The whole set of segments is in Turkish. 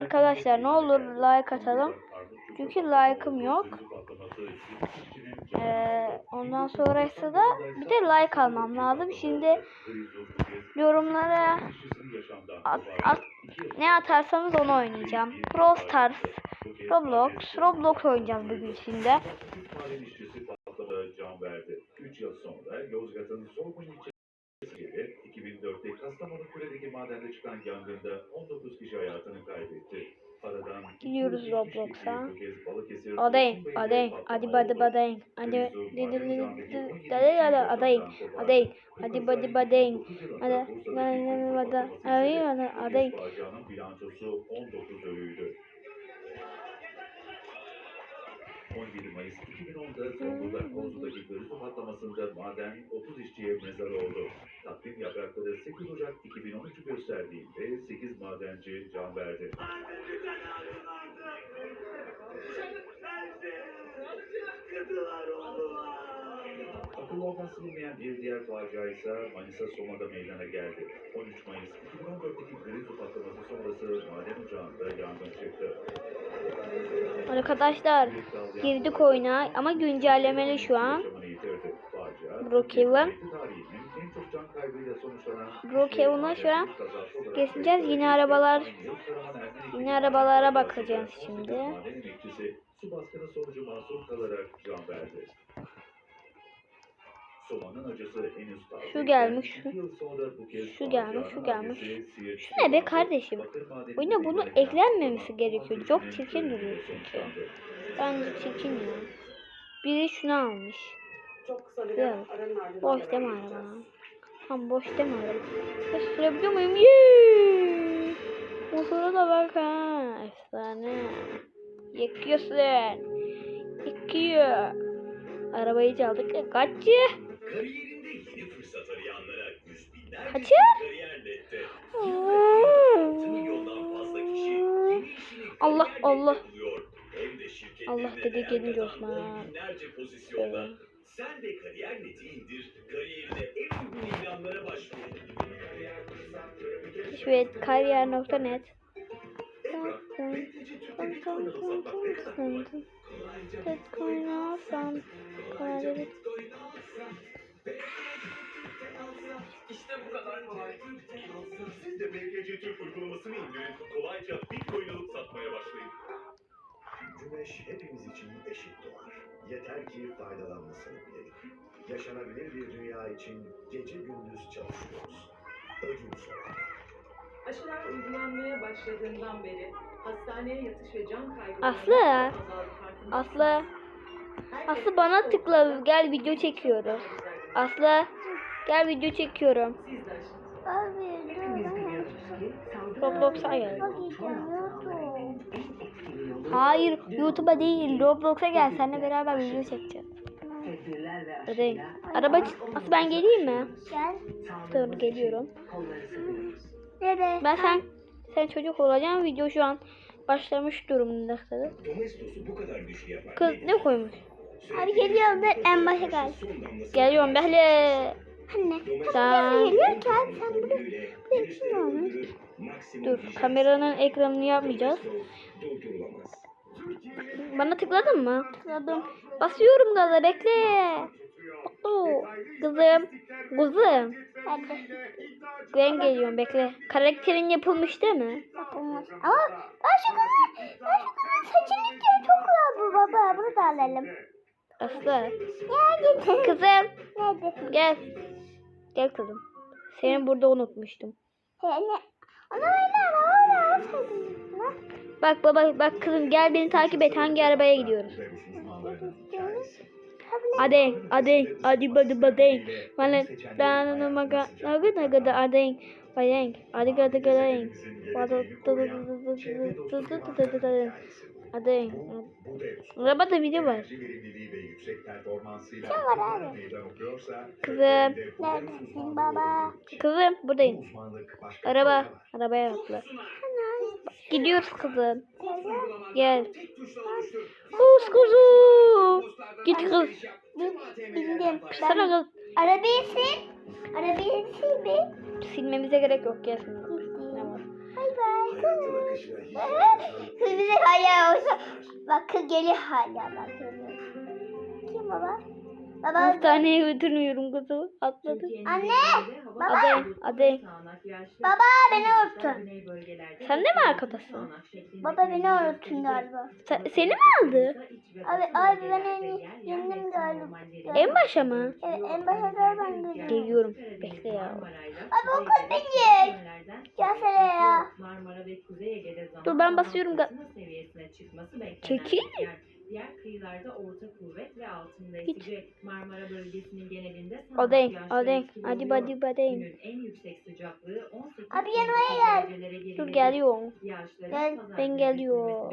Arkadaşlar ne olur like atalım. Çünkü like'ım yok. Ee, ondan sonrası da bir de like almam lazım. Şimdi yorumlara at, at- ne atarsanız onu oynayacağım. Brawl Stars, Roblox, Roblox oynayacağız bugün şimdi. Maden işçisi patladı can verdi. 3 yıl sonra Yozgat'ın Sorgun ilçesi gibi 2004'te Kastamonu Kule'deki madende çıkan yangında 19 kişi hayatını kaybetti. Aradan Gidiyoruz 270 Roblox'a. Adayım, adayım, hadi oldu. badayım, hadi Mevzu hadi maden hadi ocağındaki 17 hadi hadi kişi adayım, adayım, hadi hadi badayım, hadi üzerine adayım. facianın bilançosu 19 ölüydü. 17 Mayıs 2010'da Zonguldak Kozlu'daki görüntü patlamasında maden 30 işçiye mezar oldu. Takvim yaprakları 8 Ocak 2013'ü gösterdiğinde 8 madenci can verdi. Akıllardan silinmeyen bir diğer facia ise Manisa Soma'da meydana geldi. 13 Mayıs 2014'teki görüntü patlaması sonrası maden ocağında yangın çıktı. Arkadaşlar girdik oyuna ama güncellemeli şu an. Brookhaven. Brookhaven'a şu an geçeceğiz. Yeni arabalar yeni arabalara bakacağız şimdi. Su baskını sonucu mahsur kalarak can verdi. Şu gelmiş, şu- şu gelmiş, şu gelmiş. Şu ne be kardeşim? Oyuna bunu eklenmemesi gerekiyor. 11 Çok çirkin duruyor çünkü. Bence çirkin ya. Biri şunu almış. Çok kısa bir Güzel. aranın ardından Boş deme araba. Tam boş deme araba. Ya sürebiliyor muyum? Yeee. Motora da bak ha. Efsane. Yakıyorsun. Yakıyor. Arabayı çaldık. E, Kaççı. Kariyerinde yeni fırsat arayanlara yüz binlerce. Hmm. 6 milyondan fazla kişi yeni işini Allah, Allah. Hem de Allah dedi gelince Osman. binlerce pozisyonda. Evet. Sen de kariyer neti indir, kariyerine en uygun ilanlara başvur. Şöyle kariyer.net. Bitcoin alsam. İşte bu kadar kolay. Siz de BKC Türk uygulamasını indirin. Kolayca Bitcoin alıp satmaya başlayın. Güneş hepimiz için eşit doğar. Yeter ki faydalanmasını bilelim. Yaşanabilir bir dünya için gece gündüz çalışıyoruz. Ödül sorar. Aşılar uygulanmaya başladığından beri hastaneye yatış ve can kaybı Aslı. Aslı. Aslı bana tıkla gel video çekiyoruz. Aslı gel video çekiyorum. Ki Roblox'a gel. Hayır YouTube'a değil Roblox'a gel. Seninle beraber video çekeceğiz. aşıyla Araba Aslı ben geleyim mi? Gel. Dur geliyorum. Nereye? Ben sen sen çocuk olacaksın. Video şu an başlamış durumda. Kız ne koymuş? Abi geliyorum da en başa gel. Geliyorum behle. Anne. Sen Gelirken sen burada ne olmuş? dur kameranın ekranını yapmayacağız. Bana tıkladın mı? Tıkladım. Basıyorum gaza bekle. Oo, kızım. Kızım. Hadi. Ben geliyorum bekle. Karakterin yapılmış değil mi? Yapılmış. Ama ben şu kızı, ben şu kızın saçını. Çok güzel bu baba. Bunu da alalım. Aslı. Kızım. Gel. Gel kızım. Seni burada unutmuştum. Bak baba bak kızım gel beni takip et. Hangi arabaya gidiyoruz? Adeng, adeng, adi badi badeng. Vale, dana maga, naga naga da adeng, badeng, adi gada. Vada Adeng. Bu Deus. Arabada video var. Ne var abi? Kızım. Neredesin baba? Kızım Bu buradayım. Araba, şey arabaya atla. Gidiyoruz kızım. Gel. Kuz kuzu. Git kız. Bindim. Sana kız. Arabayı sil. Arabayı sil bir. Silmemize gerek yok gel. Hayata bakışına hiç Kız bize hala olsa bakı geliyor hala bakıyor. Kim baba? Baba Hastaneye götürmüyorum kızı. Atladı. Anne! Baba! Adem, Adem. Baba beni unuttun. Sen de mi arkadasın? Baba beni unuttun galiba. Sen, seni mi aldı? Abi abi ben en, yendim galiba. En başa mı? Evet en başa galiba ben girdim. Geliyorum. Bekle ya. Abi o kız beni. Gelsene ya. Dur ben basıyorum. Çekil. Diğer kıyılarda orta kuvvet ve altında esecek. Marmara bölgesinin genelinde O denk, sağanak o yağışlar denk. etkili Hadi oluyor. hadi hadi. Günün en yüksek sıcaklığı 18 Abi yanıma gel. Dur geliyorum. Gel, ben geliyorum.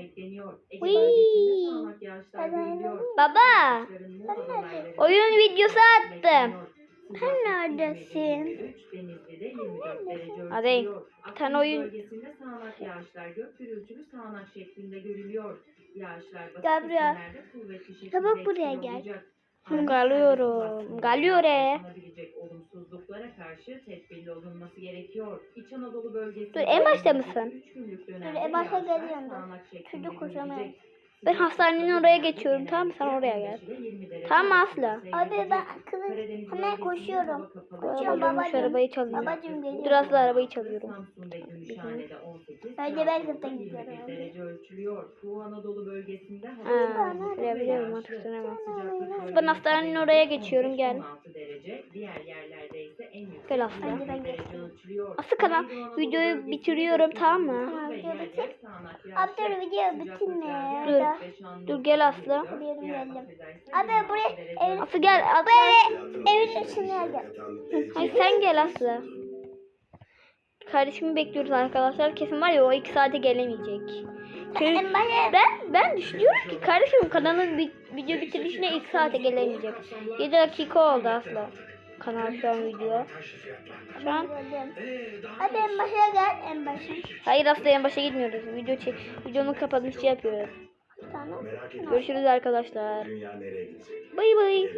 Baba. Oyun videosu attım. Sen neredesin? İzmir'de 23, Denizli'de 24 derece Hadi. Akdeniz oyun- bölgesinde sağanak yağışlar gök gürültülü sağanak şeklinde görülüyor. Yağışlar Gel buraya. kesimlerde kuvvetli şekilde Çabuk buraya gel. Geliyorum. yaşanabilecek olumsuzluklara karşı tedbirli olunması gerekiyor. İç Anadolu bölgesinde Dur, en başta mısın? üç günlük dönemde Dur, en başa yağışlar geliyorum dur. sağanak şeklinde Çocuk koşamıyor. görülecek. Ben hastanenin oraya geçiyorum, tamam mı? Sen oraya gel. Tamam, Aslı. Abi ben kızım hemen koşuyorum. Koşuyorum babacığım. arabayı çalıyor. Babacığım geliyor. Dur Aslı arabayı çalıyorum. Önce ben kızdan gidiyorum. derece ölçülüyor. Doğu Anadolu bölgesinde Ha, görebiliyorum artık söyleme. Ben hastanenin oraya geçiyorum, gel. 16 derece. Diğer yerlerde ise en yüksek Gel Aslı. 21 derece ölçülüyor. Aslı kanal videoyu bitiriyorum tamam mı? Tamam, Ve video yer yer bitir. sağanak Abi dur video sıcaklıklar bitirme. Dur. Dur, gel Aslı. Geldim. Abi buraya ev, Aslı gel Aslı. evin içine gel. Hayır sen gel Aslı. Kardeşimi bekliyoruz arkadaşlar. Kesin var ya o iki saate gelemeyecek. Çünkü ben ben düşünüyorum ki kardeşim kanalın bi- video bitirişine ilk saate gelemeyecek. 7 dakika oldu Aslı. Kanal şu an video. Şu an. Hadi en başa gel en başa. hayır Aslı en başa gitmiyoruz. Video çek videonun kapanışı yapıyoruz. Tamam. Görüşürüz arkadaşlar. Dünya nereye gidecek? Bay bay.